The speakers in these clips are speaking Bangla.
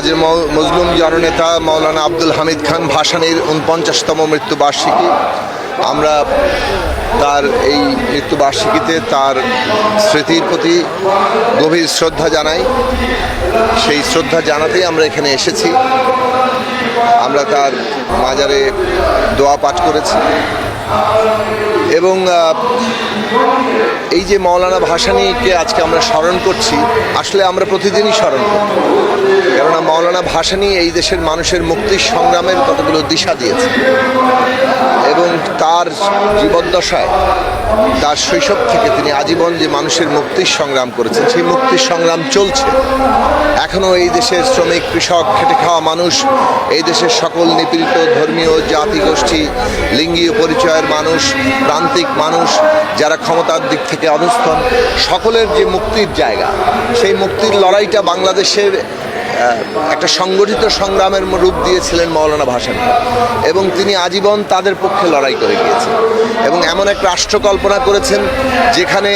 আজ ম- মজলুম জননেতা মৌলানা আব্দুল হামিদ খান ভাসানীর উনপঞ্চাশতম মৃত্যুবার্ষিকী। আমরা তার এই মৃত্যুবার্ষিকীতে তার স্মৃতির প্রতি গভীর শ্রদ্ধা জানাই। সেই শ্রদ্ধা জানাতেই আমরা এখানে এসেছি। আমরা তার মাজারে দোয়া পাঠ করেছি। এবং এই যে মৌলানা ভাসানীকে আজকে আমরা স্মরণ করছি, আসলে আমরা প্রতিদিনই স্মরণ করি। কেননা মৌলানা ভাসানী এই দেশের মানুষের মুক্তির সংগ্রামের কতগুলো দিশা দিয়েছে। এবং তার জীবদ্দশায়, তার শৈশব থেকে তিনি আজীবন যে মানুষের মুক্তির সংগ্রাম করেছেন, সেই মুক্তির সংগ্রাম চলছে। এখনও এই দেশের শ্রমিক, কৃষক, খেটে খাওয়া মানুষ, এই দেশের সকল নিপীড়িত, ধর্মীয়, জাতিগোষ্ঠী, লিঙ্গীয় পরিচয়ের মানুষ, প্রান্তিক মানুষ যারা ক্ষমতার দিক থেকে অধস্থন সকলের যে মুক্তির জায়গা, সেই মুক্তির লড়াইটা বাংলাদেশের একটা সংগঠিত সংগ্রামের রূপ দিয়েছিলেন মৌলানা ভাসানী। এবং তিনি আজীবন তাদের পক্ষে লড়াই করে গিয়েছেন। এবং এমন এক রাষ্ট্র কল্পনা করেছেন, যেখানে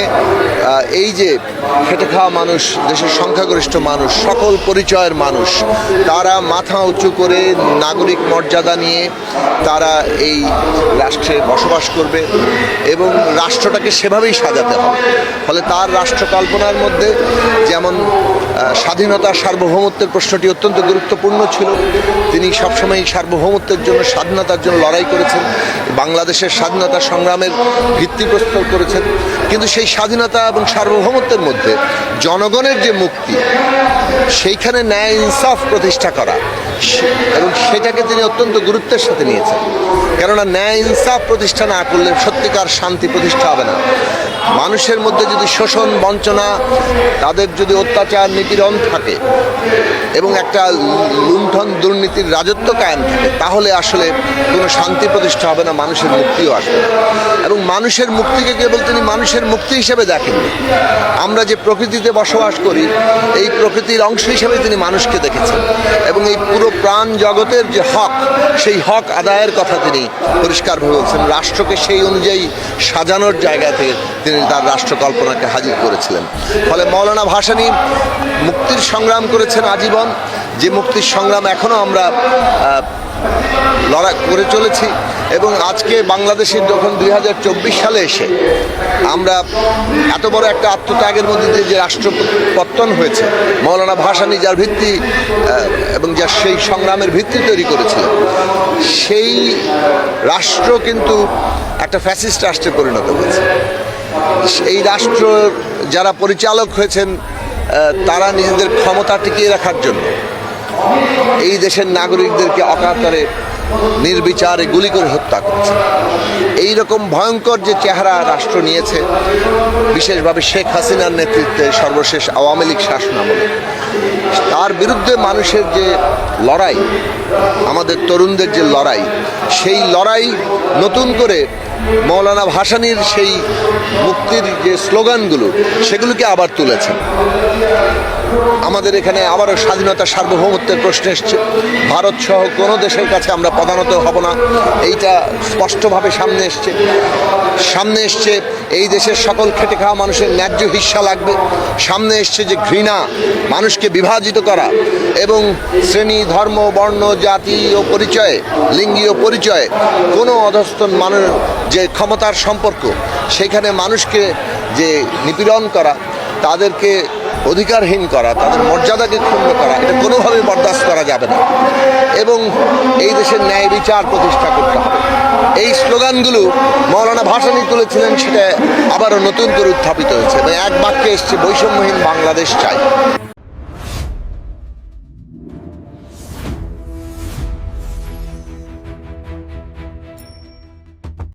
এই যে খেটে খাওয়া মানুষ, দেশের সংখ্যাগরিষ্ঠ মানুষ, সকল পরিচয়ের মানুষ, তারা মাথা উঁচু করে নাগরিক মর্যাদা নিয়ে তারা এই রাষ্ট্রে বসবাস করবে এবং রাষ্ট্রটাকে সেভাবেই সাজাতে হবে। ফলে তার রাষ্ট্র কল্পনার মধ্যে যেমন স্বাধীনতা, সার্বভৌমত্বের প্রশ্নটি অত্যন্ত গুরুত্বপূর্ণ ছিল। তিনি সবসময় সার্বভৌমত্বের জন্য, স্বাধীনতার জন্য লড়াই করেছেন, বাংলাদেশের স্বাধীনতা সংগ্রামের ভিত্তি প্রস্তর করেছেন। কিন্তু সেই স্বাধীনতা এবং সার্বভৌমত্বের মধ্যে জনগণের যে মুক্তি, সেইখানে ন্যায় ইনসাফ প্রতিষ্ঠা করা এবং সেটাকে তিনি অত্যন্ত গুরুত্বের সাথে নিয়েছেন। কেননা ন্যায় ইনসাফ প্রতিষ্ঠা না করলে সত্যিকার শান্তি প্রতিষ্ঠা হবে না। মানুষের মধ্যে যদি শোষণ, বঞ্চনা, তাদের যদি অত্যাচার, নিপীড়ন থাকে এবং একটা লুণ্ঠন দুর্নীতির রাজত্ব কায়েম থাকে, তাহলে আসলে কোনো শান্তি প্রতিষ্ঠা হবে না, মানুষের মুক্তিও আসবে এবং মানুষের মুক্তিকে কেবল তিনি মানুষের মুক্তি হিসেবে দেখেননি। আমরা যে প্রকৃতিতে বসবাস করি, এই প্রকৃতির অংশ হিসেবে তিনি মানুষকে দেখেছেন। এবং এই পুরো প্রাণ জগতের যে হক, সেই হক আদায়ের কথা তিনি পরিষ্কারভাবে বলছেন। রাষ্ট্রকে সেই অনুযায়ী সাজানোর জায়গা থেকে তিনি তার রাষ্ট্র কল্পনাকে হাজির করেছিলেন। ফলে মৌলানা ভাসানী মুক্তির সংগ্রাম করেছেন আজীবন। যে মুক্তির সংগ্রাম এখনও আমরা লড়াই করে চলেছি এবং আজকে বাংলাদেশের যখন দুই হাজার চব্বিশ সালে এসে আমরা এত বড় একটা আত্মত্যাগের মধ্যে দিয়ে যে রাষ্ট্র পত্তন হয়েছে, মৌলানা ভাসানী যার ভিত্তি এবং যার সেই সংগ্রামের ভিত্তি তৈরি করেছিলেন সেই রাষ্ট্র কিন্তু একটা ফ্যাসিস্ট রাষ্ট্রে পরিণত হয়েছে। এই রাষ্ট্র যারা পরিচালক হয়েছেন তারা নিজেদের ক্ষমতা টিকিয়ে রাখার জন্য এই দেশের নাগরিকদেরকে অকাতরে নির্বিচারে গুলি করে হত্যা করছে। এই রকম ভয়ঙ্কর যে চেহারা রাষ্ট্র নিয়েছে, বিশেষভাবে শেখ হাসিনার নেতৃত্বে সর্বশেষ আওয়ামী লীগ শাসন আমলে, তার বিরুদ্ধে মানুষের যে লড়াই, আমাদের তরুণদের যে লড়াই, সেই লড়াই নতুন করে মৌলানা ভাসানির সেই মুক্তির যে স্লোগানগুলো, সেগুলোকে আবার তুলেছেন। আমাদের এখানে আবারও স্বাধীনতা সার্বভৌমত্বের প্রশ্ন এসছে। ভারত সহ কোনো দেশের কাছে আমরা প্রধানত হব না। এইটা স্পষ্টভাবে সামনে এসছে। সামনে এসছে এই দেশের সকল খেটে খাওয়া মানুষের ন্যায্য হিস্সা লাগবে। সামনে এসছে যে ঘৃণা মানুষকে বিভাজিত করা এবং শ্রেণি, ধর্ম, বর্ণ, জাতি ও পরিচয়ে, লিঙ্গীয় পরিচয়ে, কোনো অধস্তন মানুষ যে ক্ষমতার সম্পর্ক, সেখানে মানুষকে যে নিপীড়ন করা, তাদেরকে অধিকারহীন করা, তাদের মর্যাদাকে ক্ষুণ্ণ করা, এটা কোনোভাবে বরদাস্ত করা যাবে না। এবং এই দেশের ন্যায় বিচার প্রতিষ্ঠা করতে হবে। এই স্লোগানগুলো মৌলানা ভাসানী তুলেছিলেন, সেটা আবারও নতুন করে উত্থাপিত হয়েছে। এবং এক বাক্যে এসছে, বৈষম্যহীন বাংলাদেশ চাই।